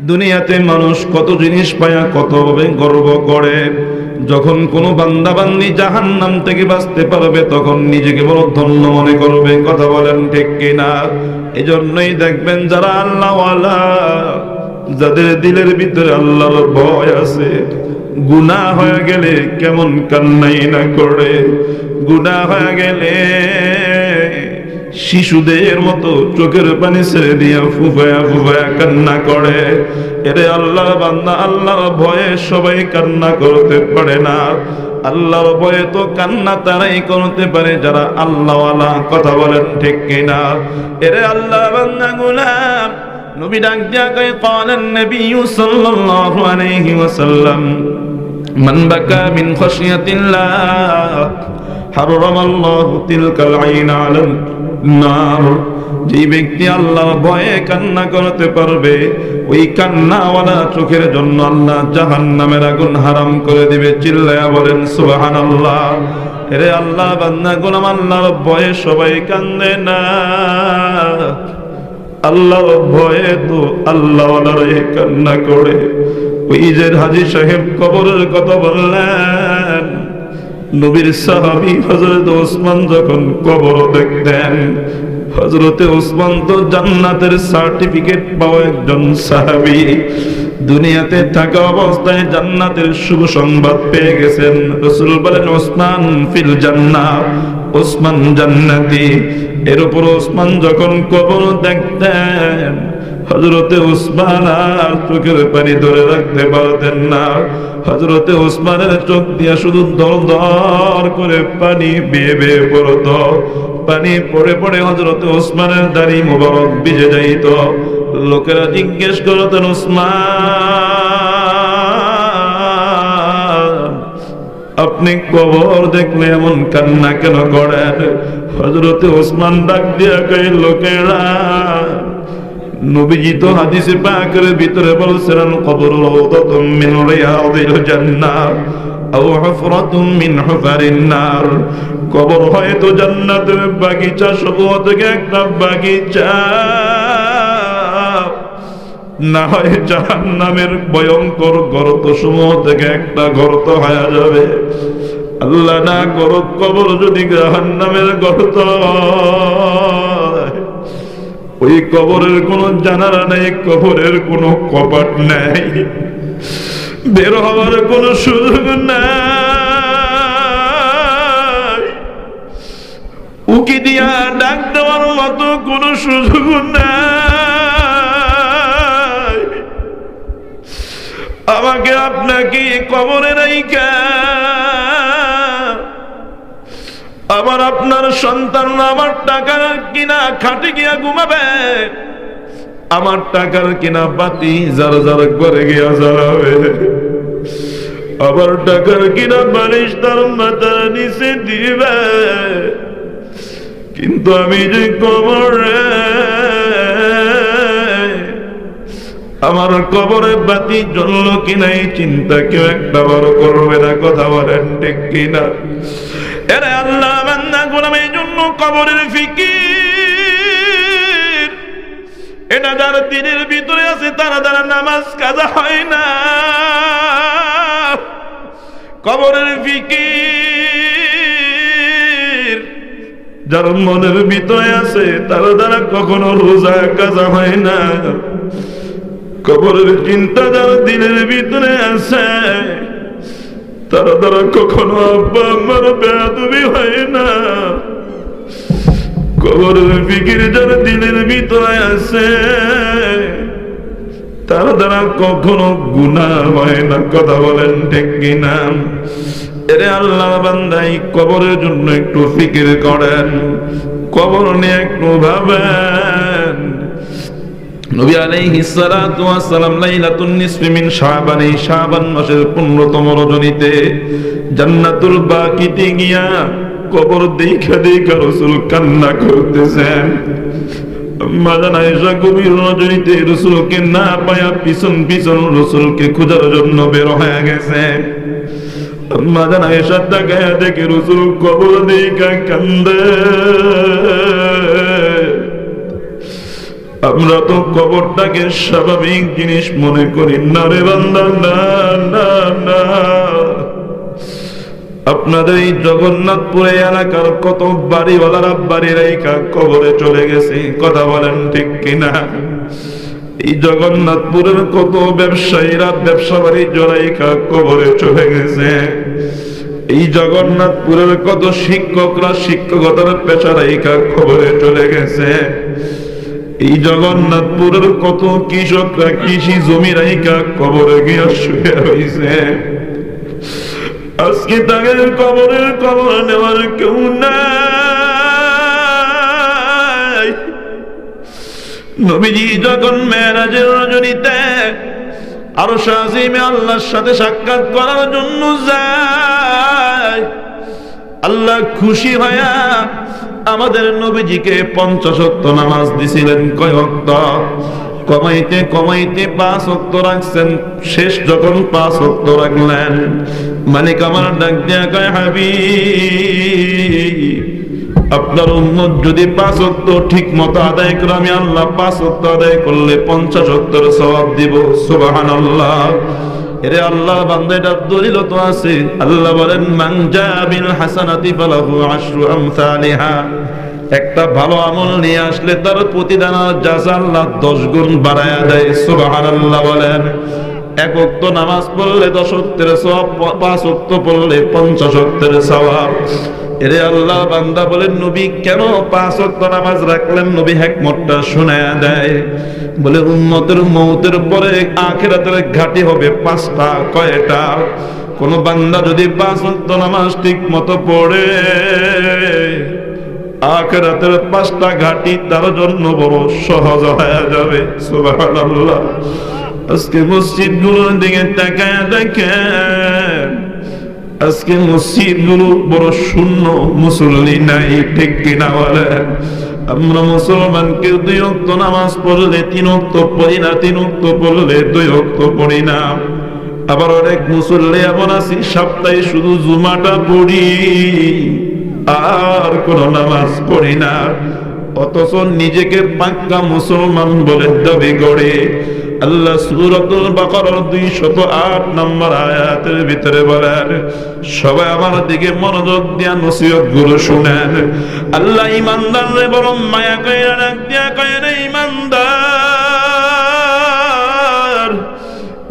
দুনিয়াতে মানুষ কত জিনিস পায়া কতভাবে গর্ব করে। যখন কোনো বান্দাবান্দি জাহান নাম থেকে বাঁচতে পারবে, তখন নিজেকে বড় ধন্য মনে করবে। কথা বলেন ঠিক কিনা? এজন্যই দেখবেন যারা আল্লাহওয়ালা, যাদের দিলের ভিতরে আল্লাহর ভয় আছে, গুনাহ হয়ে গেলে কেমন কান্নাই না করে। গুনাহ হয়ে গেলে শিশুদের মতো চোখের পানি ছেড়ে দিয়া ফুফায়া ফুফায়া কান্না করে। এরে আল্লাহ বান্দা আল্লাহ ভয়ে সবাই কান্না করতে পারে না। আল্লাহর ভয়ে তো কান্না তারাই করতে পারে, যারা আল্লাহ কথা বলেন ঠিক কিনা। এরে আল্লাহ বান্দা গুলাম, নবী ডাক দিয়া কয় কলেন নবী সাল্লাল্লাহু আলাইহি ওয়াসাল্লাম, মান বাকা মিন খশিয়াতিল্লাহ, হাররামাল্লাহু তিলকাল আইন আলাম। নার যে ব্যক্তি আল্লাহ ভয়ে কান্না করতে পারবে, ওই কান্নাওয়ালা চোখের জন্য আল্লাহ জাহান নামের আগুন হারাম করে দিবে। চিল্লায়া বলেন সুবাহান আল্লাহ এরে আল্লাহ বান্না গুলাম আল্লাহর ভয়ে সবাই কান্দে না। আল্লাহর ভয়ে তো আল্লাহ কান্না করে। ওই যে হাজি সাহেব কবরের কথা বললেন নবীর সাহাবি হজরত ওসমান যখন কবর দেখতেন হজরতে ওসমান তো জান্নাতের সার্টিফিকেট পাওয়া একজন সাহাবি। দুনিয়াতে থাকা অবস্থায় জান্নাতের শুভ সংবাদ পেয়ে গেছেন। রসুল বলেন, ওসমান ফিল জান্নাত, ওসমান জান্নাতি। এর উপর ওসমান যখন কবর দেখতেন হজরতে উসমান আর চোখের পানি ধরে রাখতে পারতেন না। হজরতে উসমানের চোখ দিয়া শুধু দর দর করে পানি বেয়ে বেয়ে পড়ত। পানি পড়ে পড়ে হজরতে উসমানের দাড়ি মোবারক ভিজে যাইত। লোকেরা জিজ্ঞেস করতেন, উসমান, আপনি কবর দেখলে এমন কান্না কেন করেন? হজরতে ওসমান ডাক দিয়া কই লোকেরা নবীজি তো হাদিসে পাকের ভিতরে বলছিলেন কবর রাউদাতুম মিন রিয়াদিল জান্নাহ আও হুফরাতুম মিন হুফারিন নার। কবর হয়তো জান্নাতের বাগিচা সমূহ থেকে একটা বাগিচা। না হয় জাহান নামের ভয়ঙ্কর গর্ত সমূহ থেকে একটা গর্ত হয়ে যাবে। আল্লাহ না করত কবর যদি জাহান নামের গর্ত। ওই কবরের কোনো জানালা নেই, কবরের কোনো কপাট নেই। বের হওয়ার কোনো সুযোগ নাই। উকি দিয়া ডাক দেওয়ার মতো কোনো সুযোগ নাই। আমাকে আপনাকে কবরে রাইকা আবার আপনার সন্তান আমার টাকার কিনা খাটে গিয়া ঘুমাবে। আমার টাকার কিনা বাতি যারা যারা করে গিয়া জ্বালাবে। আবার টাকার কিনা বালিশ তার মাথার নিচে দিবে। কিন্তু আমি যে কবরে, আমার কবরে বাতি জ্বললো কিনা এই চিন্তা কেউ একটা বড় করবে না, কথা বলেন ঠিক কিনা? এরে আল্লাহ বান্দা গোলাম এই জন্য কবরের ফিকির। এটা যারা দিনের ভিতরে আছে, তারা যারা নামাজ কাজা হয় না। কবরের ফিকির যার মনের ভিতরে আছে, তারা দ্বারা কখনো রোজা কাজা হয় না। কবরের চিন্তা যার দিনের ভিতরে আছে তারা দ্বারা কখনো আব্বা আমার বেয়াদবি হয় না। কবরের ফিকির যার দিনের ভিতরে আছে, তারা দ্বারা কখনো গুণা হয় না। কথা বলেন ঠিক কিনা? এরে আল্লাহ বান্দাই, কবরের জন্য একটু ফিকির করেন, কবর নিয়ে একটু ভাবেন। নবী আলাইহিস সালাতু ওয়াস সালাম লাইলাতুন নিসফি মিন শাবান, এই শাবান মাসের 15তম রজনীতে জান্নাতুল বাকিতে গিয়া কবর দেখা দেখা রাসূল কান্না করতেছেন। মাদান আয়েশা গভীর রজনীতে রাসূলকে না পায়া পিছন পিছন রাসূলকে খোঁজার জন্য বের হয়ে গেছে। মাদান আয়েশা তাকায়া দেখে রাসূল কবর দেখা কান্দে। আমরা তো কবরটাকে স্বাভাবিক জিনিস মনে করি। না রে বান্দা, না না আপনাদের এই জগন্নাথপুরে এলাকার কত বাড়িওয়ালারা বাড়ি রেখা কবরে চলে গেছে, কথা বলেন ঠিক কিনা? এই জগন্নাথপুরের কত ব্যবসায়ীরা, ব্যবসা বাণিজ্য রেখা কবরে চলে গেছে। এই জগন্নাথপুরের কত শিক্ষকরা, শিক্ষকতার পেশা রেখা কবরে চলে গেছে। এই জগন্নাথপুরের কত কৃষকরা কৃষি জমি রেখা কবরে গিয়া শুয়ে হয়েছে আজকে তাদের কবরের কবর নেওয়ার কেউ নাই। নবীজি যখন মেয়েরাজের রজনীতে আরও শাহিমে আল্লাহর সাথে সাক্ষাৎ করার জন্য যায়, আল্লাহ খুশি হয়া আমাদের নবীজিকে পঞ্চাশত্ব নামাজ দিছিলেন কয়ক্ত কমাইতে কমাইতে পাঁচ অক্ত রাখছেন, শেষ যখন পাঁচ অক্ত রাখলেন, মালিক আমার ডাক দিয়া কয় হাবি আপনার উন্মত যদি পাঁচ অক্ত ঠিক মতো আদায় করে, আমি আল্লাহ পাঁচ অক্ত আদায় করলে পঞ্চাশ অক্তর সবাব দিব সুবাহান আল্লাহ এরে আল্লাহ বান্দাটার দলিল তো আছে। আল্লাহ বলেন মাংজা বিল হাসানাতি ফালাহু আশরু আমসালিহা। একটা ভালো আমল নিয়ে আসলে তার প্রতিদান জাযা আল্লাহ 10 গুণ বাড়ায়া দেয়, সুবহানাল্লাহ বলেন। এক ওয়াক্ত নামাজ পড়লে দশ ওয়াক্তের সওয়াব পাঁচ ওয়াক্ত পড়লে পঞ্চাশ সওয়াব। এরে আল্লাহ, বান্দা বলেন, নবী, কেন পাঁচ ওয়াক্ত নামাজ রাখলেন? নবী হেকমতটা শোনায়া দেয়। বলে, উম্মতের মৌতের পরে আখেরাতের ঘাটি হবে পাঁচটা, কয়টা? কোন বান্দা যদি পাঁচ ওয়াক্ত নামাজ ঠিক মতো পড়ে, আখেরাতের পাঁচটা ঘাটি তার জন্য বড় সহজ হয়ে যাবে। আজকে মসজিদগুলোর দিকে তাকায় দেখেন আজকে মসজিদগুলো বড় শূন্য মুসল্লি নাই ঠিক কিনা বলেন আমরা মুসলমানকে দুই অক্ত নামাজ পড়লে তিন অক্ত পড়ি না তিন অক্ত পড়লে দুই অক্ত পড়ি না আবার অনেক মুসল্লি এমন আছি সপ্তাহে শুধু জুমাটা পড়ি আর কোন নামাজ পড়ি না অথচ নিজেকে পাক্কা মুসলমান বলে দাবি করে আল্লাহ সূরাতুল বাকারার 208 নম্বর আয়াতের ভিতরে বলেন, সবাই আমার দিকে মনোযোগ দিয়া নসিহতগুলো শুনেন। আল্লাহ ইমানদাররে বড় মায়া কইরা ডাক দিয়া কয় রে ইমানদার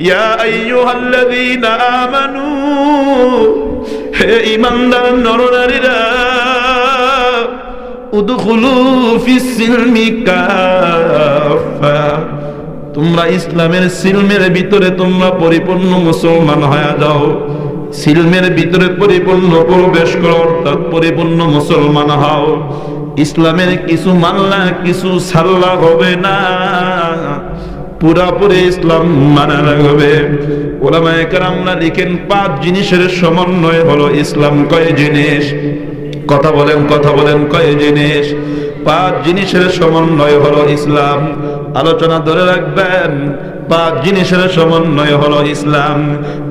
ইয়া আইয়ুহাল্লাযীনা আমানু, হে ইমানদার নরনারীরা, উদখুলু ফিস সিলমি কাফা তোমরা ইসলামের সিলমের ভিতরে তোমরা পরিপূর্ণ মুসলমান হয়ে যাও। সিলমের ভিতরে পরিপূর্ণ প্রবেশ করো, অর্থাৎ পরিপূর্ণ মুসলমান হও। ইসলামের কিছু মানলা, কিছু সাল্লা হবে না। পুরাপুরি ইসলাম মানা লাগবে। ওলামায়ে কেরামরা লিখেন, পাঁচ জিনিসের সমন্বয় হলো ইসলাম কয় জিনিস? কথা বলেন কথা বলেন, কয় জিনিস? পাঁচ জিনিসের সমন্বয় হলো ইসলাম। আলোচনা ধরে রাখবেন, পাঁচ জিনিসের সমন্বয় হলো ইসলাম।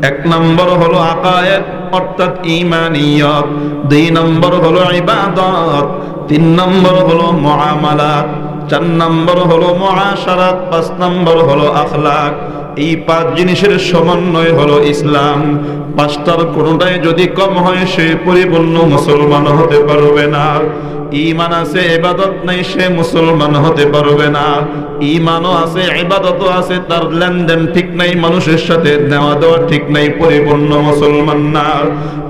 এক নম্বর হলো আকায়েত অর্থাৎ ইমানিয়ত দুই নম্বর হলো ইবাদত। তিন নম্বর হলো মুআমালাত। চার নম্বর হলো মুআশারাত। পাঁচ নম্বর হলো আখলাক। এই পাঁচ জিনিসের সমন্বয় হলো ইসলাম। পাঁচটার কোনোটাই যদি কম হয়, সে পরিপূর্ণ মুসলমান হতে পারবে না। ইমান আছে এবাদত নাই, সে মুসলমান হতে পারবে না। ইমানও আছে এবাদতও আছে, তার লেনদেন ঠিক নাই, মানুষের সাথে নেওয়া দেওয়া ঠিক নাই, পরিপূর্ণ মুসলমান না।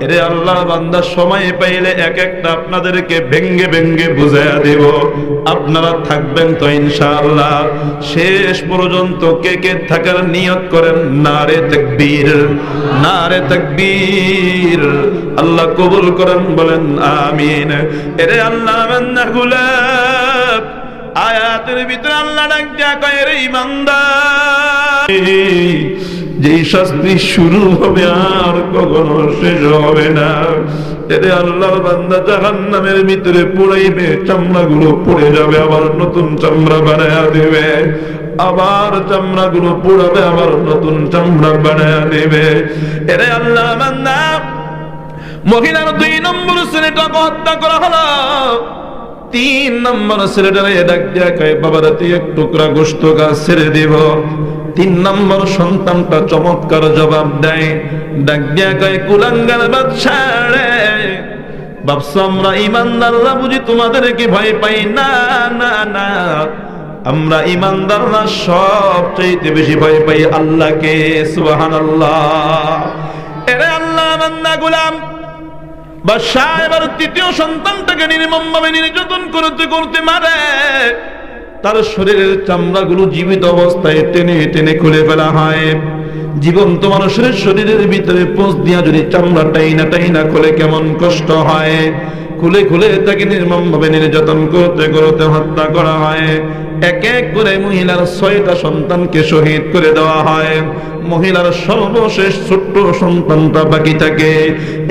এরে আল্লাহ বান্দা, সময় পাইলে এক একটা আপনাদেরকে ভেঙ্গে ভেঙ্গে বুঝাইয়া দেব। আপনারা থাকবেন তো ইনশাআল্লাহ। শেষ পর্যন্ত কে কে থাকার নিয়ত করেন? নারে তাকবীর নারে তাকবীর। আল্লাহ কবুল করেন, বলেন, আমিন। এরে আল্লাহ আয়াতের ভিতরে আল্লাহ ডাক শাস্তি শুরু হবে আর কখনো শেষ হবে না। এতে আল্লাহর বান্দা জাহান্নামের ভিতরে পুড়াইবে, চামড়াগুলো পড়ে যাবে, আবার নতুন চামড়া বানায়া দেবে। আবার চামড়া গুলো পুড়াবে, আবার নতুন চামড়া বানায়া দেবে। এরে আল্লাহ বান্দা, মহিলার শ্রেণীটাকে হত্যা করা হলো। তিন নম্বর ছেলেটারে ডাক দিয়া কয় বাবারা তুই এক টুকরা গোস্ত গাছ ছেড়ে দিব। তিন নম্বর সন্তানটা চমৎকার জবাব দেয়। ডাক দিয়া কয়, কুলাঙ্গার বাচ্চা এরে আল্লাহ বান্দা, গোলাম বাদশাহ এবার তৃতীয় সন্তানটাকে নির্মমভাবে নির্যাতন করতে করতে মারে। তার শরীরের চামড়াগুলো জীবিত অবস্থায় টেনে টেনে খুলে ফেলা হয়। জীবন্ত মানুষের শরীরের ভিতরে পোষ দিয়া যদি চামড়া টাইনা টাইনা খুলে কেমন কষ্ট হয়। খুলে খুলে তাকে নির্মমভাবে নির্যাতন করতে করতে হত্যা করা হয়। এক এক করে মহিলার ছয়টা সন্তানকে শহীদ করে দেওয়া হয়। মহিলার সর্বশেষ ছোট্ট সন্তানটা বাকি থাকে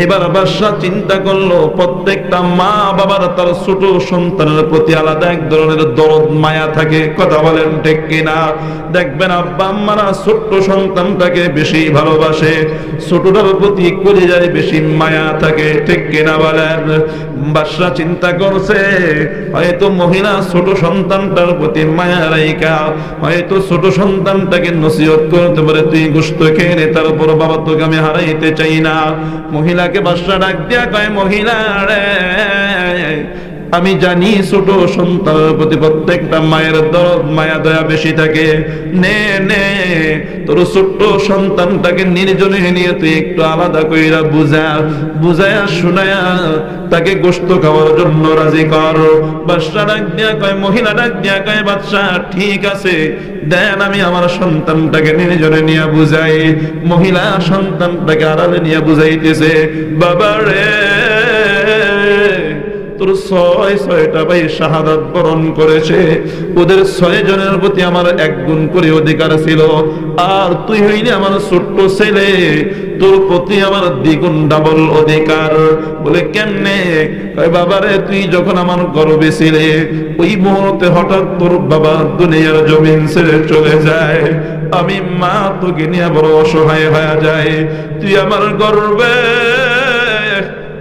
এবার বাদশা চিন্তা করল, প্রত্যেকটা মা বাবার তার ছোট সন্তানের প্রতি আলাদা এক ধরনের দরদ, মায়া থাকে। কথা বলেন ঠিক কিনা? দেখবেন আব্বা আম্মারা ছোট্ট সন্তানটাকে বেশি ভালোবাসে। ছোটটার প্রতি করে যায় বেশি মায়া থাকে, ঠিক কিনা বলেন? বাদশা চিন্তা করছে, হয়তো মহিলা ছোট সন্তানটার প্রতি হয়তো ছোট সন্তানটাকে নসিহত করতে পারে, তুই গোস্ত খেয়ে তার উপর বাবা তোকে আমি হারাইতে চাই না। মহিলাকে বাসা ডাক দিয়া কয়, মহিলা রে আমি জানি ছোট সন্তানের প্রতি প্রত্যেকটা মায়ের দরদ মায়া দয়া বেশি থাকে। নে নে, তোর ছোট্ট সন্তানটাকে নির্জনে নিয়ে তুই একটু আলাদা কইরা বুঝা, বুঝায়া শুনায়া তাকে গোস্ত খাওয়ার জন্য রাজি কর। বাদশা ডাক দিয়া কয়, মহিলা ডাক দিয়া কয়, বাদশা, ঠিক আছে, দেন আমি আমার সন্তানটাকে নির্জনে নিয়ে বুঝাই। মহিলা সন্তানটাকে আড়ালে নিয়ে বুঝাইতেছে, বাবা রে তোর ছয় ছয়টা ভাই শাহাদাত বরণ করেছে। ওদের ছয় জনের প্রতি আমার এক গুণ করে অধিকার ছিল। আর তুই হইলে আমার ছোট্ট ছেলে, তোর প্রতি আমার দ্বিগুণ ডাবল অধিকার। বলে, কেমনে? বাবারে তুই যখন আমার গর্বে ছিলে, ওই মুহূর্তে হঠাৎ তোর বাবা দুনিয়ার জমিন ছেড়ে চলে যায়। আমি মা তোকে নিয়ে বড় অসহায় হয়ে যায় তুই আমার গর্বে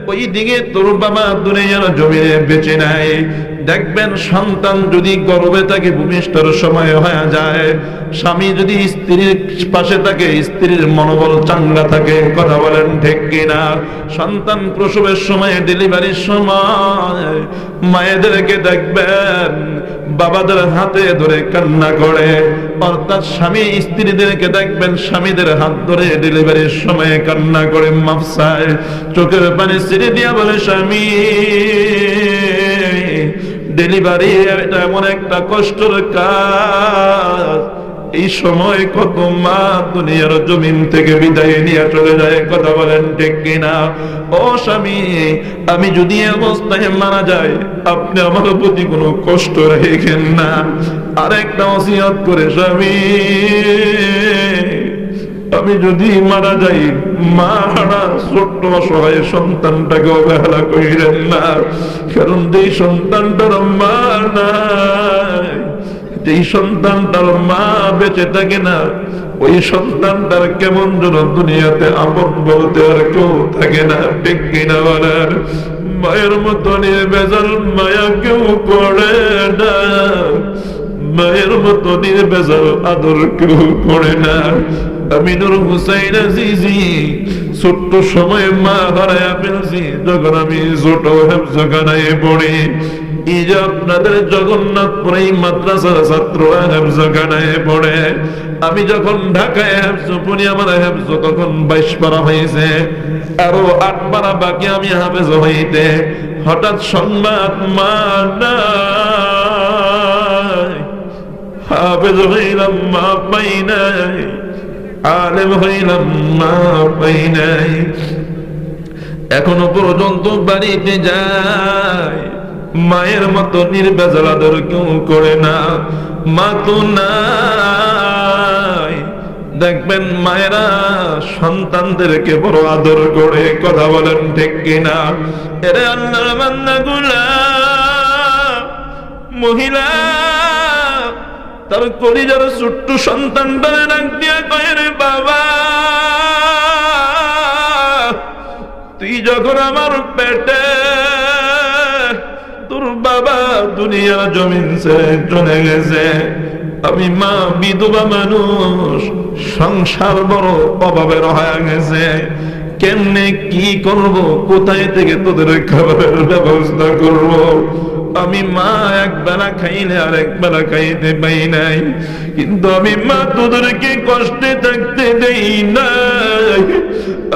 ওই দিকে তোর বাবা দুনিয়ার জমিনে বেঁচে নাই। দেখবেন সন্তান যদি গর্বে তাকে ভূমিষ্ঠর সময় হয়ে যায়। স্বামী যদি স্ত্রীর পাশে থাকে, স্ত্রীর মনোবল চাঙ্গা থাকে, কথা বলেন ঠিক কিনা? সন্তান প্রসবের সময়, ডেলিভারির সময়, মায়েদেরকে দেখবেন, বাবাদের হাতে ধরে কান্না করে। অর্থাৎ স্বামী স্ত্রীদেরকে দেখবেন স্বামীদের হাত ধরে ডেলিভারির সময় কান্না করে মাফসায়। চোখের পানি ছিঁড়ে দিয়া বলে, স্বামী ডেলিভারি এটা এমন একটা কষ্টের কাজ। এই সময় কত মা দুনিয়ার জমিন থেকে বিদায় নিয়ে চলে যায়, কথা বলেন ঠিক কিনা? ও স্বামী, আমি যদি অবস্থায় মারা যাই, আপনি আমার প্রতি কোনো কষ্ট রেখেন না। আরেকটা ওসিয়ত করে, স্বামী, আমি যদি মারা যাই, মা হারা ছোট্ট অসহায় সন্তানটাকে অবহেলা করিলেন না। কারণ যেই সন্তানটার মা নাই যেই সন্তানটার মা বেঁচে থাকে না, ওই সন্তানটার কেমন যেন দুনিয়াতে আপন বলতে আর কেউ থাকে না, ঠিক বলার মায়ের মতো নিয়ে বেজাল মায়া কেউ করে না। মায়ের মতো নির্বেজাল আদর কেউ করে না। আমিনুর হুসাইন আজিজি, ছোট্ট সময় মা হারায় ফেলছি যখন আমি ছোট হেফজখানায় পড়ি এই যে আপনাদের জগন্নাথপুরে মাদ্রাসার ছাত্র হেফজখানায় পড়ে। আমি যখন ঢাকায় হেফজ পড়ি আমার হেফজ, তখন বাইশ পারা হয়েছে। আরও আট পারা বাকি আমি হাফেজ হইতে। হঠাৎ সংবাদ মা নাই। হাফেজ হইলাম মা পাই নাই। আলেম হইলাম মা পাই নাই। এখনও পর্যন্ত বাড়িতে যায়। মায়ের মতো নির্বেজাল আদর কেউ করে না। মা তো নাই। দেখবেন মায়েরা সন্তানদেরকে বড় আদর করে কথা বলেন ঠিক কিনা। এরে আল্লাহর বান্দাগুলা মহিলা, তার কলিজার ছোট্ট সন্তানটারে ডাক দিয়া রে বাবা, তুই যখন আমার পেটে দুনিয়ার জমিন চলে গেছে। আমি মা, বিধবা মানুষ, সংসার বড় অভাবের হয়ে গেছে। কেমনে কি করব, কোথায় থেকে তোদের খাবারের ব্যবস্থা করব? আমি মা, এক বেলা খাইলে আর এক বেলা খাইতে পাই নাই। কিন্তু আমি মা, তোদেরকে কষ্টে থাকতে দেই নাই।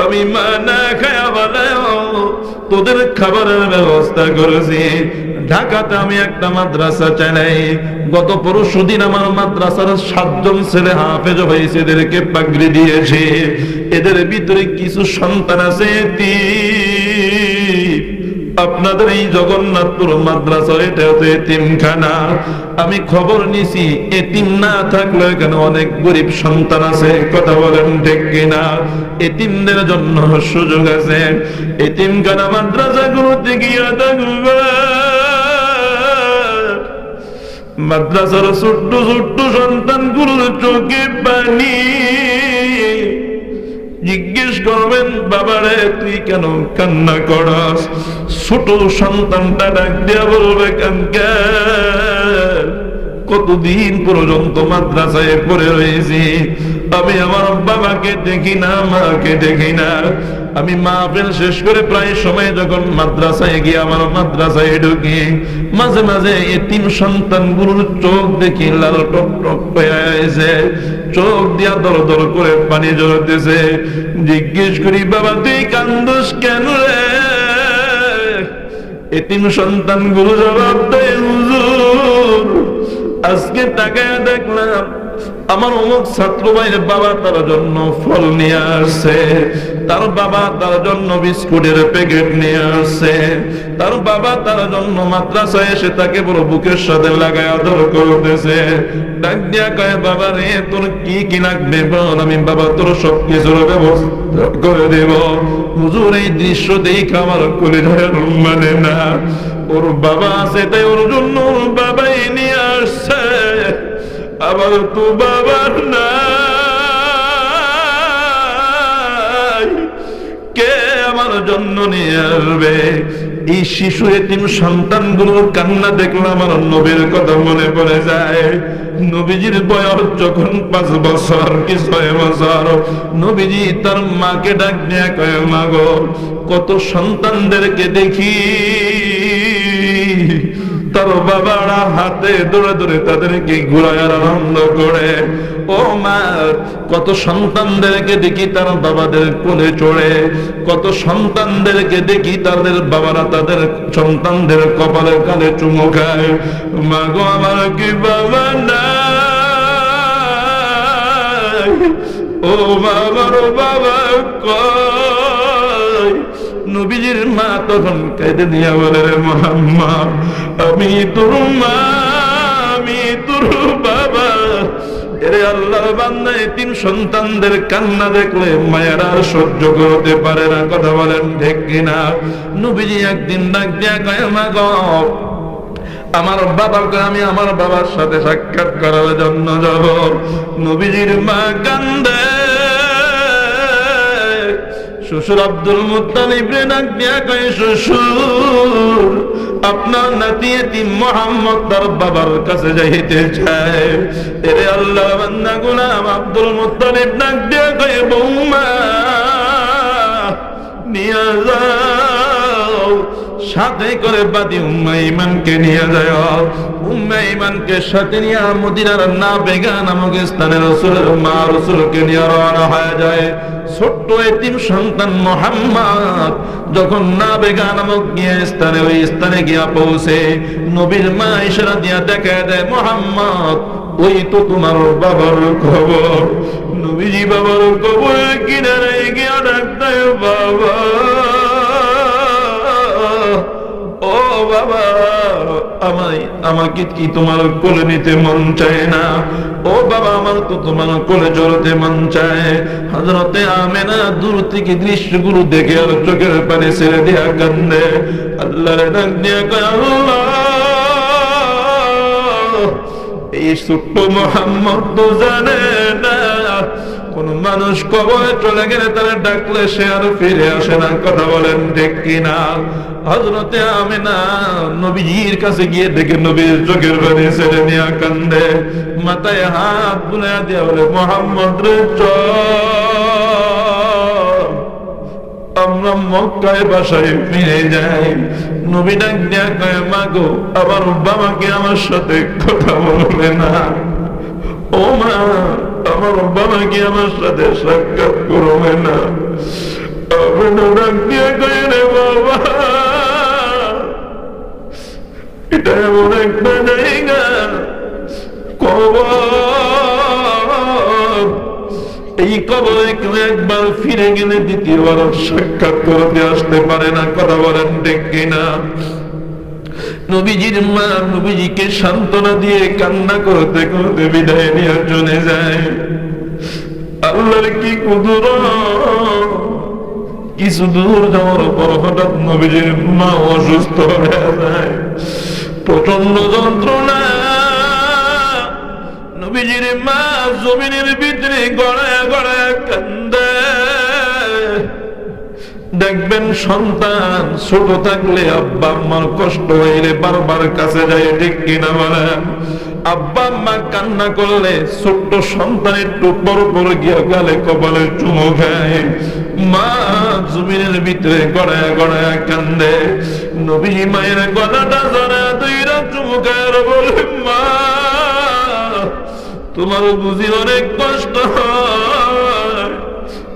আমি মা, না খায়া বানাও তোদের খাবারের ব্যবস্থা করেছি। ঢাকাতে আমি একটা মাদ্রাসা চালাই। গত পরশু দিন আমার মাদ্রাসার সাতজন ছেলে হাফেজ হয়েছে, এদেরকে পাগড়ি দিয়েছে। এদের ভিতরে কিছু সন্তান আছে আপনাদের এই জগন্নাথপুর মাদ্রাসা এটা হচ্ছে এতিমখানা। আমি খবর নিছি, এতিম না থাকলে এখানে অনেক গরিব সন্তান আছে, কথা বলেন ঠিক কিনা? এতিমদের জন্য সুযোগ আছে। এতিমখানা মাদ্রাসা গুলোতে গিয়া থাকবে মাদ্রাসার ছোট্ট ছোট্ট সন্তানগুলোর চোখে পানি। জিজ্ঞেস করবেন, বাবারে, তুই কেন কান্না করস? ছোট সন্তানটা ডাক দিয়া বলবে কানকে কতদিন পর্যন্ত মাদ্রাসায় পড়ে রয়েছি? আমি আমার বাবাকে দেখি না, মাকে দেখি না। আমি মা মাহফিল শেষ করে প্রায় সময় যখন মাদ্রাসায় গিয়ে আমার মাদ্রাসায় ঢুকি, মাঝে মাঝে এতিম সন্তান গুরুর চোখ দেখি লাল টক টক হয়ে চোখ দিয়া দর দর করে পানি জড়তেছে জিজ্ঞেস করি, বাবা, তুই কান্দোস কেন রে? এতিম সন্তান গুরু জবাব দেয়, হুজুর, আজকে তাকায় দেখলাম আমার অমুক ছাত্র ভাইয়ের বাবা তার জন্য ফল নিয়ে আসছে তার বাবা তার জন্য বিস্কুটের প্যাকেট নিয়ে আসছে তার বাবা তার জন্য মাদ্রাসায় এসে তাকে বড় বুকের সাথে লাগায় আদর করতেছে। ডাক দিয়া কয়, বাবা রে, তোর কি কি লাগবে বল? আমি বাবা তোর সব কিছুর ব্যবস্থা করে দেব। হুজুর, এই দৃশ্য দেখে আমার কলিজার মানে না। ওর বাবা আছে তাই ওর জন্য বাবাই নিয়ে আসছে। আবার তো বাবার নাই। কে আমার জন্য নিয়ে আসবে? এই শিশু, এতিম সন্তানগুলোর কান্না দেখলে আমার নবীর কথা মনে পড়ে যায়। নবীজির বয়স যখন পাঁচ বছর, কি ছয় বছর? নবীজি তার মাকে ডাক দেয়া কয় মাগো কত সন্তানদেরকে দেখি। তার বাবারা হাতে দৌড়ে দৌড়ে তাদেরকে ঘুরাইয়ার আনন্দ করে। ও মা, কত সন্তানদেরকে দেখি তার বাবাদের কোলে চড়ে। কত সন্তানদেরকে দেখি তাদের বাবারা তাদের সন্তানদের কপালে কালে চুমো খায়। মা গো, আমার কি বাবা না ও বাবার বাবা কয় নবীজির মা তখন কেঁদে দিয়া বলে, রে মোহাম্মদ, আমি তোর মা, আমি তোর বাবা। এরে আল্লাহর বান্দা তিন সন্তানদের কান্না দেখলে মায়ের সহ্য করতে পারে না। কথা বলেন ঠিক কিনা? নবীজি একদিন ডাক দিয়া কয়, মা আমার বাবাকে আমি আমার বাবার সাথে সাক্ষাৎ করার জন্য যাব। নবীজির মা কান্দে। শ্বশুর আব্দুল মুত্তালিব রে ডাক দিয়া শ্বশুর, আপনার নাতি এতিম মোহাম্মদ তার বাবার কাছে যাইতে চায়। এরে আল্লাহ বান্দা আব্দুল মুত্তালিব ডাক দিয়া কয়, বৌমা, নিয়া যাও, সাথে করে বাদি উম্মা ইমানকে নিয়ে যায় উম্মা ইমানকে সাথে নিয়ে না বেগা নামক স্থানে যায়। ছোট্ট সন্তান মোহাম্মদ যখন না বেগা নামক স্থানে, ওই স্থানে গিয়া পৌঁছে, নবীর দিয়া দেখা দেয়, মোহাম্মদ, ওই তো তোমার বাবার নবীজি বাবার খবর কিনারে গিয়া ডাক্তার বাবা, ও বাবা। আমায় আমাকে কি তোমার কোলে নিতে মন চায় না। ও বাবা, আমার তো তোমার কোলে জড়তে মন চায়। হজরতে আমেনা দূর থেকে দৃশ্যগুলো দেখে আর চোখের পানি ছেড়ে দিয়া কান্দে। আল্লাহর এই ছোট্ট মোহাম্মদ জানে না কোন মানুষ কবরে চলে গেলে তারা ডাকলে সে আর ফিরে আসে না। কথা বলেন, ঠিক কিনা? হজরতে আমি না নবীজির কাছে গিয়ে দেখে নবীর চোখের পানি ছেড়ে নিয়ে কান্দে। মাথায় হাত বুলে দিয়ে বলে, মোহাম্মদ রে আমরা মক্কায় বাসায় ফিরে যাই। নবী কয়, মাগো, আবার বাবাকে আমার সাথে কথা বলবে না? ও মা আমার বাবাকে আমার সাথে সাক্ষাৎ করবে না? বাবা। এটা এমন একটা জায়গা। এই কবরে একবার ফিরে গেলে দ্বিতীয়বার সাক্ষাৎ করতে আসতে পারে না, কথা বলেন ঠিক কিনা? নবীজির মা নবীজিকে সান্ত্বনা দিয়ে কান্না করতে করতে বিদায় নিয়ে চলে যায়। আল্লাহর কি কুদুর? কিছু দূর যাওয়ার পর হঠাৎ নবীজির মা অসুস্থ হয়ে যায়। প্রচণ্ড যন্ত্রণা। নবীজির মা জমিনের ভিতরে গড়ায় গড়ায় কান্দে। দেখবেন সন্তান ছোট থাকলে আব্বা আম্মার কষ্ট হইলে বারবার কাছে যায়, ঠিক কিনা বলেন? আব্বা আম্মা কান্না করলে ছোট্ট সন্তান একটু বড় বড় গিয়া গালে কপালে চুমো খায়। মা জমিনের ভিতরে গড়ায় গড়ায় কান্দে। নবী মায়ের গলাটা জড়া দুইরা চুমো খায় বলে মা। তোমার বুঝি অনেক কষ্ট হয়।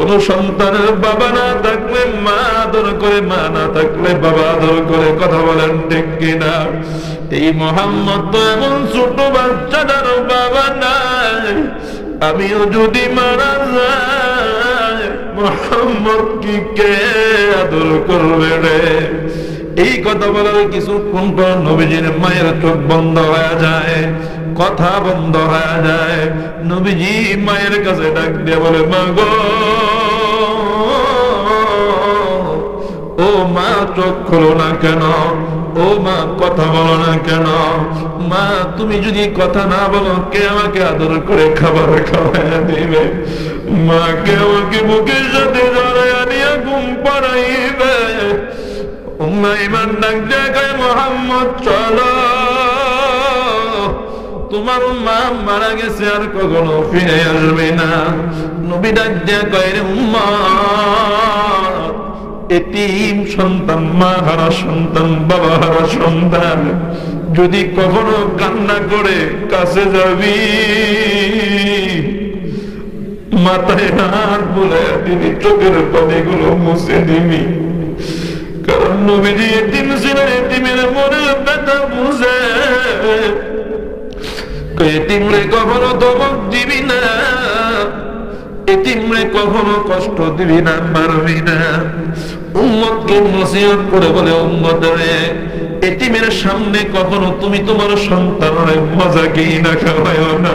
কোন সন্তানের বাবা না থাকলে, মা আদর করে, মা না থাকলে বাবা আদর করে, কথা বলেন ঠিক কিনা? এই মোহাম্মদ তো এমন ছোট বাচ্চাটার বাবা নাই। আমিও যদি মারা যাই কি আদর করবে রে। এই কথা বলার কিছুক্ষণ পর নবীজির মায়ের চোখ বন্ধ হয়ে যায়, কথা বন্ধ হয়ে যায়। নবীজি মায়ের কাছে ডাক দিয়ে বলে মা ও মা চোখ খোলো না কেন? ও মা কথা বলো না কেন? মা, তুমি যদি কথা না বলো, কে আমাকে আদর করে খাবার খাওয়াই দিবে? মা কে আমাকে বুকের সাথে জড়াই আনিয়া ঘুম পাড়াইবে উম্মা ইমান ডাক দেখায় মোহাম্মদ চলো। তোমার মা মারা গেছে আর কখনো ফিরে আসবে না। নবী ডাক দেখায় রে উম্মা, এতিম সন্তান, মা হারা সন্তান, বাবা হারা সন্তান, যদি কখনো কান্না করে কাছে যাবি মাথায় হাত বলে তিনি চোখের মুছে দিবি কারণ নবীজি এতিম ছিলেন এতিমের মনে ব্যথা বুঝে। এতিমরে কখনো দমক দিবি না? এতিমরে কখনো কষ্ট দিবি না, মারবি না। উম্মতকে নসিহত করে বলে উম্মত রে এতিমের সামনে কখনো তুমি তোমার সন্তানের মজা কি না খাওয়ায় না।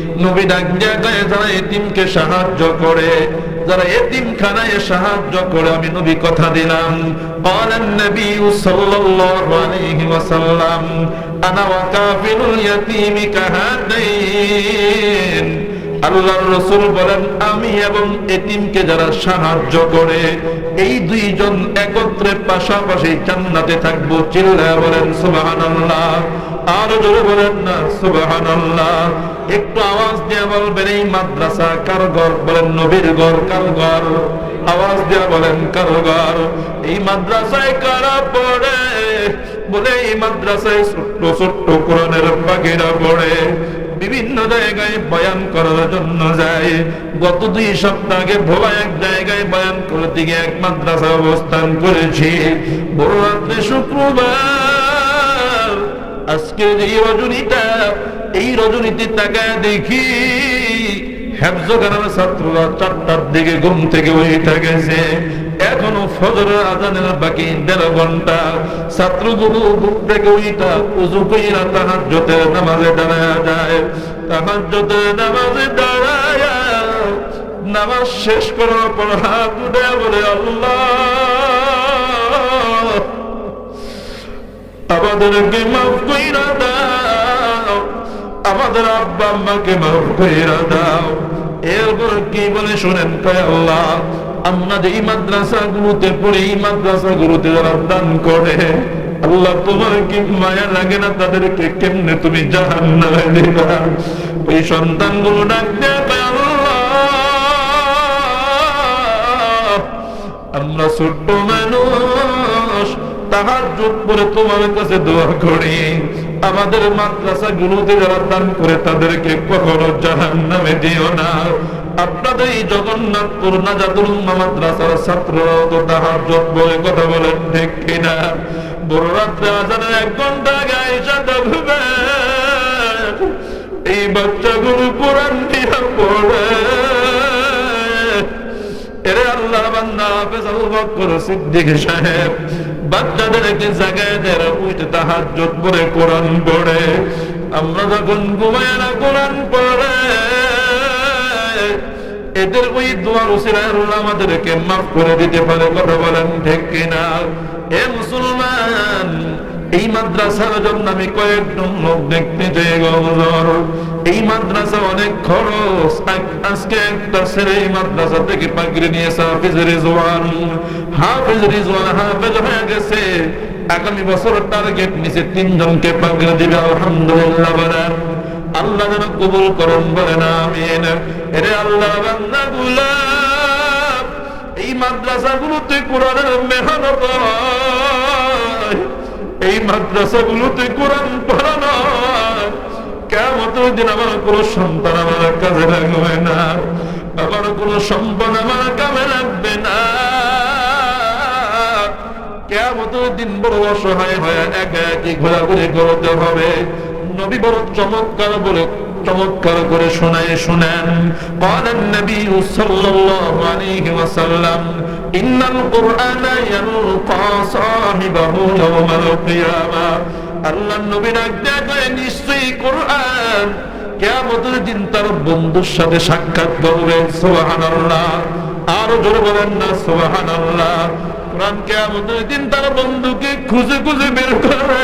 নবী ডাক দিয়া গায়ে যারা এতিমকে সাহায্য করে, যারা এতিম খানায় সাহায্য করে, আমি নবী কথা দিলাম। বলেন নবী সাল্লাল্লাহু আলাইহি ওয়াসাল্লাম, আনা ওয়া কাফিলুল কাহাদাইন। আল্লাহর রসুল বলেন, আমি এবং এতিমকে যারা সাহায্য করে, এই দুইজন একত্রে পাশাপাশি জান্নাতে থাকব। চিল্লা বলেন, সুবহানাল্লাহ। জোরে বলেন না একটু আওয়াজ দিয়ে বলবেন, এই মাদ্রাসা কার ঘর বলেন, নবীর ঘর কার ঘর আওয়াজ দিয়ে বলেন কার ঘর এই মাদ্রাসায় কারা পড়ে? বলে, এই মাদ্রাসায় ছোট্ট ছোট্ট কোরআনের পড়ে। বিভিন্ন জায়গায় বয়ান করার জন্য যায়। গত দুই সপ্তাহ আগে ভোলা এক জায়গায় বয়ান করতে গিয়ে এক মাদ্রাসা অবস্থান করেছি। বড় রাত্রে শুক্রবার আজকে এই রজনীটা, এই রজনীতে তাকায় দেখি। ছাত্ররা চারটার দিকে ঘুম থেকে উঠে গেছে এখনও ফজরের আজানের বাকি দেড় ঘণ্টা। ছাত্রগুলো ঘুম থেকে উঠা উজু কইরা তাহার জোতের নামাজে দাঁড়ায় যায়। তাহার জোতের নামাজে দাঁড়ায় নামাজ শেষ করার পর হাত উঠে বলে, আল্লাহ! আমাদেরকে মাফ কইরা দাও। আমাদের আব্বা আম্মাকে মাফ কইরা দাও। এরপর কি বলে শুনেন কয় আল্লাহ আমরা যে এই মাদ্রাসা গুলোতে পড়ে, এই মাদ্রাসা গুলোতে যারা দান করে, আল্লাহ তোমার কি মায়া লাগে না? তাদেরকে কেমনে তুমি জাহান দিবা? ওই সন্তানগুলো ডাক আমরা ছোট্ট মানুষ তাহার যুগ পরে তোমার কাছে দোয়া করি। আমাদের মাদ্রাসা গুলোতে যারা দান করে, তাদেরকে কখনো জাহান নামে দিও না। আপনাদের এই জগন্নাথপুর নাজাদুল মাদ্রাসার ছাত্ররাও তো তাহার যোগ বলে কথা বলেন, ঠিক কিনা? বড় রাত্রে আজানের এক ঘণ্টা গায়ে সাদা এই বাচ্চাগুলো কোরআন দিয়া পড়ে। এরে আল্লাহ বান্দা, হাফেজ আবু বকর সিদ্দিক সাহেব বাচ্চাদেরকে জাগায় দেয় উঠে তাহাজ্জুদ পড়ে কোরআন পড়ে। আমরা যখন ঘুমায় না কোরআন পড়ে, এদের ওই দোয়ার আল্লাহ আমাদেরকে মাফ করে দিতে পারে, কথা বলেন ঠিক কিনা? এ মুসলমান এই মাদ্রাসার জন্য আমি কয়েকজন লোক দেখতে চাই গজর এই মাদ্রাসা অনেক খরচ। আজ- আজকে একটা ছেলে এই মাদ্রাসা থেকে পাগড়ি নিয়েছে হাফিজ রিজওয়ান। হাফিজ রিজওয়ান, হাফিজ হয়ে গেছে। আগামী বছর টার্গেট নিচে তিনজনকে পাগড়ি দিবে, আলহামদুলিল্লাহ বলেন। আল্লাহ যেন কবুল করেন বলেন, আমিন। এরে আল্লাহ বান্দা গুলাম, এই মাদ্রাসাগুলোতে কোরআনের মেহনত। এই মাদ্রাসাগুলোতে কোরআন পড়ানো। কেমন দিন আমার কোন সন্তান আমার কাজে লাগবে না। আমার কোন সম্পদ আমার কামে লাগবে না। কেমন দিন বড় অসহায় হয় একা একই ঘোরাঘুরি করতে হবে। নবী বড় চমৎকার বলে চমৎকার করে শোনায়, শুনেন। বলেন নবী সাল্লাল্লাহু আলাইহি ওয়াসাল্লাম, ইন্নাল কুরআনা ইয়ালকা সাহিবাহু ইয়াওমাল কিয়ামা। আল্লাহর নবী আজ্ঞা করে নিশ্চয়ই কুরআন কিয়ামতের দিন তার বন্ধুর সাথে সাক্ষাৎ করবে। সুবহানাল্লাহ। আর জোরে বলেন না, সুবহানাল্লাহ। কুরআন কিয়ামতের দিন তার বন্ধুকে খুঁজে খুঁজে বের করবে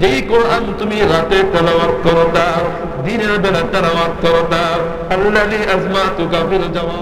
যেই কোরআন তুমি রাতে তেলাওয়াত করতা দিনের বেলা তেলাওয়াত করতা আল্লাহি আজমাতুকা ফিল জাওয়া